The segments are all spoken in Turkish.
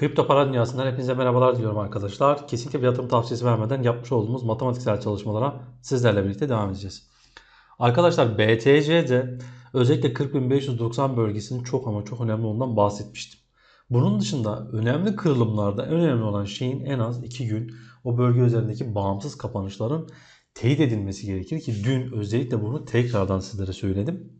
Kripto para dünyasından hepinize merhabalar diliyorum arkadaşlar. Kesinlikle bir yatırım tavsiyesi vermeden yapmış olduğumuz matematiksel çalışmalara sizlerle birlikte devam edeceğiz. Arkadaşlar BTC'de özellikle 40.590 bölgesinin çok ama çok önemli olduğundan bahsetmiştim. Bunun dışında önemli kırılımlarda en önemli olan şeyin en az 2 gün o bölge üzerindeki bağımsız kapanışların teyit edilmesi gerekir ki dün özellikle bunu tekrardan sizlere söyledim.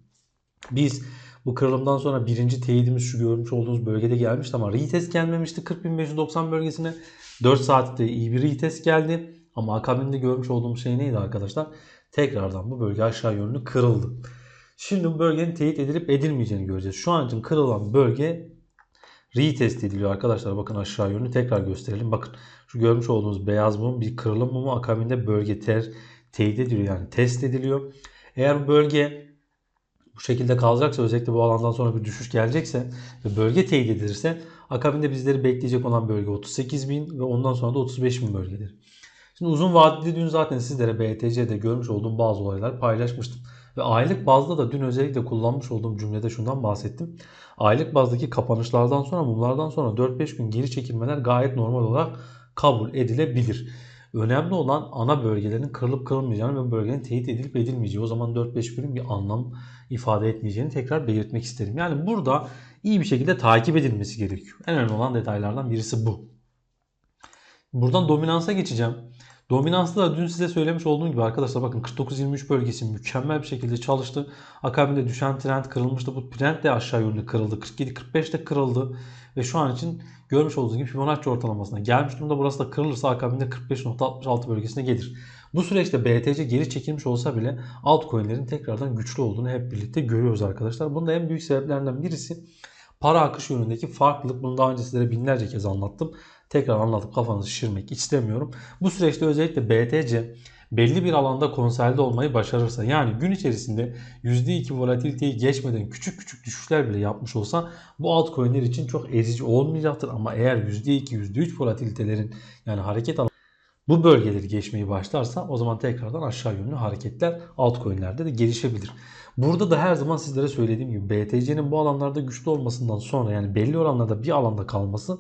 Biz bu kırılımdan sonra birinci teyidimiz şu görmüş olduğunuz bölgede gelmişti ama retest gelmemişti 40.590 bölgesine. 4 saatte iyi bir retest geldi. Ama akabinde görmüş olduğum şey neydi arkadaşlar? Tekrardan bu bölge aşağı yönlü kırıldı. Şimdi bu bölgenin teyit edilip edilmeyeceğini göreceğiz. Şu an için kırılan bölge retest ediliyor arkadaşlar. Bakın aşağı yönlü tekrar gösterelim. Bakın şu görmüş olduğunuz beyaz mum bir kırılım mumu akabinde bölge ter, teyit ediliyor yani test ediliyor. Eğer bu bölge bu şekilde kalacaksa özellikle bu alandan sonra bir düşüş gelecekse ve bölge teyit edilirse akabinde bizleri bekleyecek olan bölge 38.000 ve ondan sonra da 35.000 bölgedir. Şimdi uzun vadeli dün zaten sizlere BTC'de görmüş olduğum bazı olaylar paylaşmıştım. Ve aylık bazda da dün özellikle kullanmış olduğum cümlede şundan bahsettim. Aylık bazdaki kapanışlardan sonra mumlardan sonra 4-5 gün geri çekilmeler gayet normal olarak kabul edilebilir. Önemli olan ana bölgelerin kırılıp kırılmayacağını ve bölgenin teyit edilip edilmeyeceği. O zaman 4-5 günün bir anlam ifade etmeyeceğini tekrar belirtmek isterim. Yani burada iyi bir şekilde takip edilmesi gerekiyor. En önemli olan detaylardan birisi bu. Buradan dominansa geçeceğim. Dominansta da dün size söylemiş olduğum gibi arkadaşlar bakın 49-23 bölgesi mükemmel bir şekilde çalıştı. Akabinde düşen trend kırılmıştı. Bu trend de aşağı yönlü kırıldı. 47-45'te kırıldı. Ve şu an için görmüş olduğunuz gibi Fibonacci ortalamasına gelmiş durumda. Burası da kırılırsa akabinde 45.66 bölgesine gelir. Bu süreçte BTC geri çekilmiş olsa bile altcoin'lerin tekrardan güçlü olduğunu hep birlikte görüyoruz arkadaşlar. Bunun da en büyük sebeplerinden birisi para akış yönündeki farklılık. Bunu daha önce sizlere binlerce kez anlattım. Tekrar anlatıp kafanızı şişirmek istemiyorum. Bu süreçte özellikle BTC belli bir alanda konsolide olmayı başarırsa yani gün içerisinde %2 volatiliteyi geçmeden küçük küçük düşüşler bile yapmış olsa bu altcoin'ler için çok ezici olmayacaktır. Ama eğer %2 %3 volatilitelerin yani hareket alanı bu bölgeleri geçmeyi başlarsa o zaman tekrardan aşağı yönlü hareketler altcoin'lerde de gelişebilir. Burada da her zaman sizlere söylediğim gibi BTC'nin bu alanlarda güçlü olmasından sonra yani belli oranlarda bir alanda kalması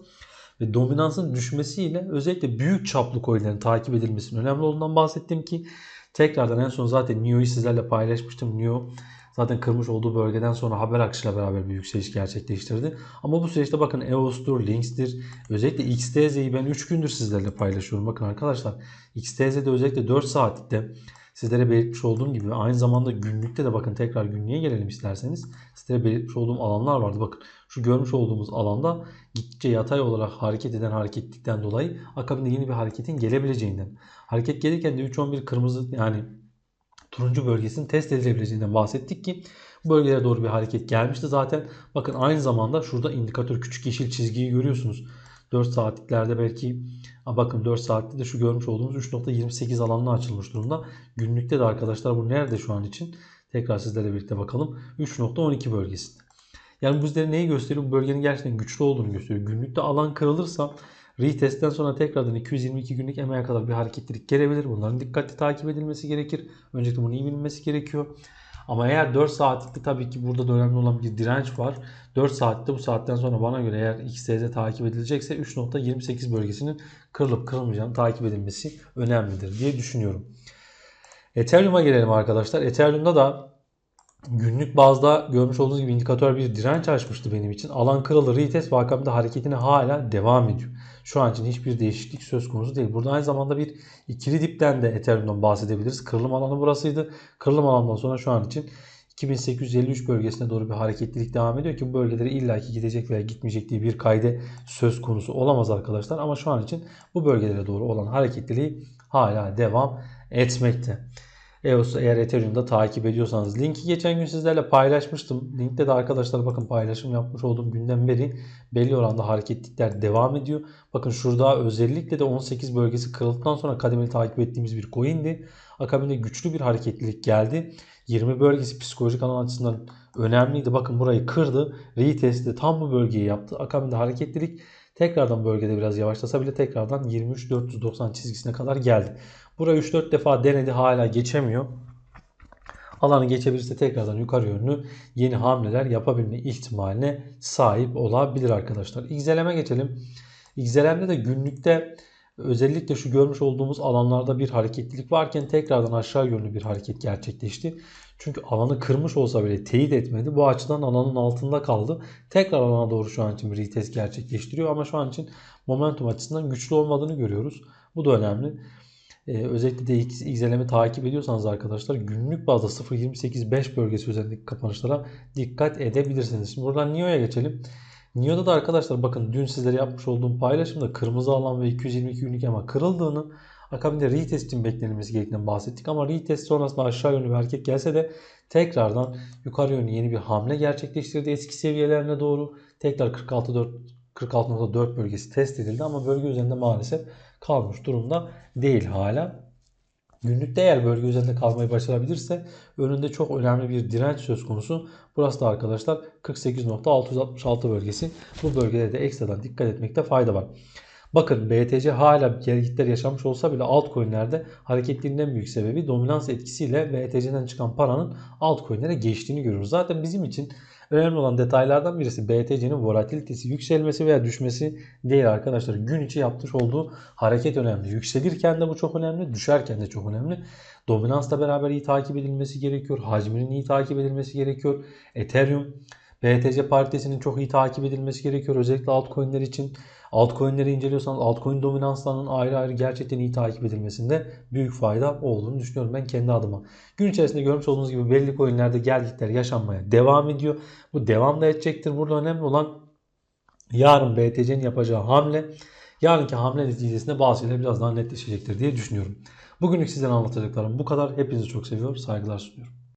ve dominansın düşmesiyle özellikle büyük çaplı coinlerin takip edilmesinin önemli olduğundan bahsettim ki tekrardan en son zaten NIO'yu sizlerle paylaşmıştım. NIO zaten kırmış olduğu bölgeden sonra haber akışıyla beraber bir yükseliş gerçekleştirdi. Ama bu süreçte bakın EOS'tur, Lynx'tir. Özellikle XTZ'yi ben 3 gündür sizlerle paylaşıyorum. Bakın arkadaşlar XTZ'de özellikle 4 saatte sizlere belirtmiş olduğum gibi aynı zamanda günlükte de bakın tekrar günlüğe gelelim isterseniz. Sizlere belirtmiş olduğum alanlar vardı. Bakın şu görmüş olduğumuz alanda gittikçe yatay olarak hareket eden hareketlikten dolayı akabinde yeni bir hareketin gelebileceğinden. Hareket gelirken de 3-11 kırmızı yani turuncu bölgesinin test edilebileceğinden bahsettik ki bu bölgelere doğru bir hareket gelmişti zaten. Bakın aynı zamanda şurada indikatör küçük yeşil çizgiyi görüyorsunuz. 4 saatliklerde belki bakın 4 saatte de şu görmüş olduğumuz 3.28 alanına açılmış durumda. Günlükte de arkadaşlar bu nerede şu an için? Tekrar sizlerle birlikte bakalım. 3.12 bölgesinde. Yani bu bizlere neyi gösteriyor? Bu bölgenin gerçekten güçlü olduğunu gösteriyor. Günlükte alan kırılırsa retestten sonra tekrardan 222 günlük emeğe kadar bir hareketlilik gelebilir. Bunların dikkatli takip edilmesi gerekir. Öncelikle bunu iyi bilinmesi gerekiyor. Ama eğer 4 saatlikte tabii ki burada da önemli olan bir direnç var. 4 saatte bu saatten sonra bana göre eğer XTZ takip edilecekse 3.28 bölgesinin kırılıp kırılmayacağını takip edilmesi önemlidir diye düşünüyorum. Ethereum'a gelelim arkadaşlar. Ethereum'da da günlük bazda görmüş olduğunuz gibi indikatör bir direnç açmıştı benim için. Alan kırılır retest ve akabinde hareketine hala devam ediyor. Şu an için hiçbir değişiklik söz konusu değil. Burada aynı zamanda bir ikili dipten de Ethereum'dan bahsedebiliriz. Kırılım alanı burasıydı. Kırılım alanından sonra şu an için 2853 bölgesine doğru bir hareketlilik devam ediyor ki bu bölgelere illaki gidecek veya gitmeyecek diye bir kayde söz konusu olamaz arkadaşlar. Ama şu an için bu bölgelere doğru olan hareketliliği hala devam etmekte. EOS'u eğer Ethereum'da takip ediyorsanız. Linki geçen gün sizlerle paylaşmıştım. Linkte de arkadaşlar bakın paylaşım yapmış olduğum günden beri belli oranda hareketlikler devam ediyor. Bakın şurada özellikle de 18 bölgesi kırıldıktan sonra kademeli takip ettiğimiz bir coin'di. Akabinde güçlü bir hareketlilik geldi. 20 bölgesi psikolojik alan açısından önemliydi. Bakın burayı kırdı. Retest'i tam bu bölgeyi yaptı. Akabinde hareketlilik tekrardan bölgede biraz yavaşlasa bile tekrardan 23.490 çizgisine kadar geldi. Burayı 3-4 defa denedi hala geçemiyor. Alanı geçebilirse tekrardan yukarı yönlü yeni hamleler yapabilme ihtimaline sahip olabilir arkadaşlar. XLM'e geçelim. XLM'de de günlükte özellikle şu görmüş olduğumuz alanlarda bir hareketlilik varken tekrardan aşağı yönlü bir hareket gerçekleşti. Çünkü alanı kırmış olsa bile teyit etmedi. Bu açıdan alanın altında kaldı. Tekrar alana doğru şu an için bir retest gerçekleştiriyor ama şu an için momentum açısından güçlü olmadığını görüyoruz. Bu da önemli. Ee, özellikle de XLM'i takip ediyorsanız arkadaşlar günlük bazda 0.28.5 bölgesi üzerindeki kapanışlara dikkat edebilirsiniz. Şimdi buradan NIO'ya geçelim. NIO'da da arkadaşlar bakın dün sizlere yapmış olduğum paylaşımda kırmızı alan ve 222 günlük ama kırıldığını akabinde retest için beklenilmesi gerektiğinden bahsettik. Ama retest sonrasında aşağı yönlü bir hareket gelse de tekrardan yukarı yönlü yeni bir hamle gerçekleştirdi eski seviyelerine doğru. Tekrar 46.4 46.4 bölgesi test edildi ama bölge üzerinde maalesef kalmış durumda değil hala. Günlükte eğer bölge üzerinde kalmayı başarabilirse önünde çok önemli bir direnç söz konusu. Burası da arkadaşlar 48.666 bölgesi. Bu bölgede de ekstradan dikkat etmekte fayda var. Bakın BTC hala gereklilikler yaşamış olsa bile altcoin'lerde hareketliliğin en büyük sebebi dominans etkisiyle BTC'den çıkan paranın altcoin'lere geçtiğini görüyoruz. Zaten bizim için önemli olan detaylardan birisi BTC'nin volatilitesi yükselmesi veya düşmesi değil arkadaşlar. Gün içi yapmış olduğu hareket önemli. Yükselirken de bu çok önemli, düşerken de çok önemli. Dominansla beraber iyi takip edilmesi gerekiyor. Hacminin iyi takip edilmesi gerekiyor. Ethereum BTC paritesinin çok iyi takip edilmesi gerekiyor. Özellikle altcoin'ler için. Altcoin'leri inceliyorsanız altcoin dominanslarının ayrı ayrı gerçekten iyi takip edilmesinde büyük fayda olduğunu düşünüyorum ben kendi adıma. Gün içerisinde görmüş olduğunuz gibi belli coin'lerde geldikler yaşanmaya devam ediyor. Bu devam da edecektir. Burada önemli olan yarın BTC'nin yapacağı hamle yarınki hamle neticesinde bazı şeyler biraz daha netleşecektir diye düşünüyorum. Bugünlük sizden anlatacaklarım bu kadar. Hepinizi çok seviyorum. Saygılar sunuyorum.